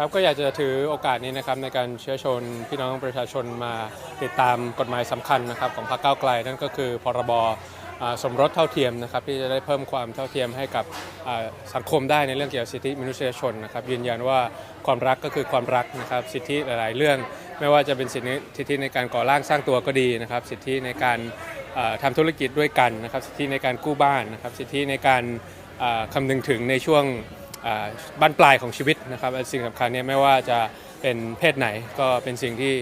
ครับก็อยากจะถือโอกาสนี้นะครับในการเชื้อชนพี่น้องประชาชนมาติดตามกฎหมายสำคัญนะครับของพรรคก้าวไกลนั่นก็คือพรบสมรสเท่าเทียมนะครับที่จะได้เพิ่มความเท่าเทียมให้กับสังคมได้ในเรื่องเกี่ยวกับสิทธิมนุษยชนนะครับยืนยันว่าความรักก็คือความรักนะครับสิทธิหลาย ๆ เรื่อง ไม่ว่าจะเป็นสิทธิในการก่อร่างสร้างตัวก็ดีนะครับสิทธิในการอ่าทำธุรกิจด้วยกันนะครับสิทธิในการกู้บ้านนะครับสิทธิในการอ่าคำนึงถึงในช่วง บ้านปลายของชีวิตนะครับสิ่งสำคัญเนี่ยไม่ว่าจะเป็นเพศไหนก็เป็นสิ่งที่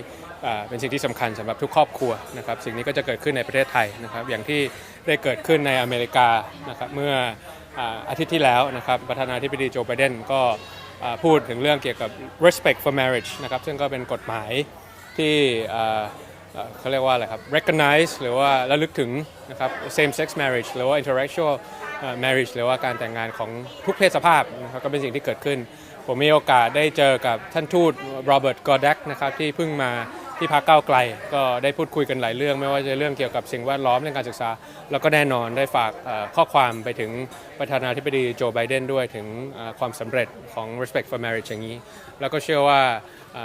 เป็นสิ่งที่สำคัญสำหรับทุกครอบครัวนะครับสิ่งนี้ก็จะเกิดขึ้นในประเทศไทยนะครับอย่างที่ได้เกิดขึ้นในอเมริกานะครับเมื่ออาทิตย์ที่แล้วนะครับประธานาธิบดีโจไบเดนก็พูดถึงเรื่องเกี่ยวกับ respect for marriage นะครับซึ่งก็เป็นกฎหมายที่ เขาเรียกว่าอะไรครับ recognize หรือว่าระลึกถึงนะครับ same sex marriage หรือว่า interracial marriage หรือว่าการแต่งงานของทุกเพศสภาพนะครับก็เป็นสิ่งที่เกิดขึ้น ผมมีโอกาสได้เจอกับท่านทูตโรเบิร์ตกอร์ดักนะครับที่เพิ่งมา ที่พักเก้าวไกล ก็ได้พูดคุยกันหลายเรื่อง ไม่ว่าจะเรื่องเกี่ยวกับสิ่งแวดล้อมเรื่องการศึกษา แล้วก็แน่นอนได้ฝากข้อความไปถึงประธานาธิบดีโจไบเดนด้วยถึงความสำเร็จของ respect for marriage อย่างนี้ แล้วก็เชื่อว่า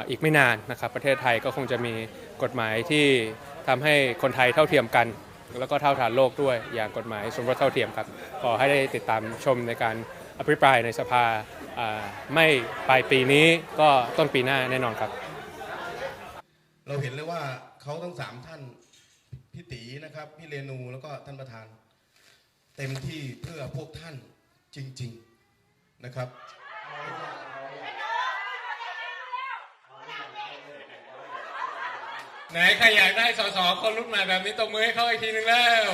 อีกไม่นานนะครับประเทศไทยก็คงจะมีกฎหมายที่ทำให้คนไทยเท่าเทียมกัน แล้วก็เท่าฐานโลกด้วยอย่างกฎหมายสมรสเท่าเทียมครับขอให้ได้ติดตามชมในการอภิปรายในสภาไม่ปลายปีนี้ก็ต้นปีหน้าแน่นอนครับ เราเห็นเลยว่าเขาทั้งสามท่านพี่ตีนะครับพี่เรนูแล้วก็ท่านประธาน เต็มที่เพื่อพวกท่านจริง ๆนะครับ ไหนใครอยากได้สสคนรุ่นใหม่แบบนี้ตบมือให้เขาอีกทีหนึ่งแล้ว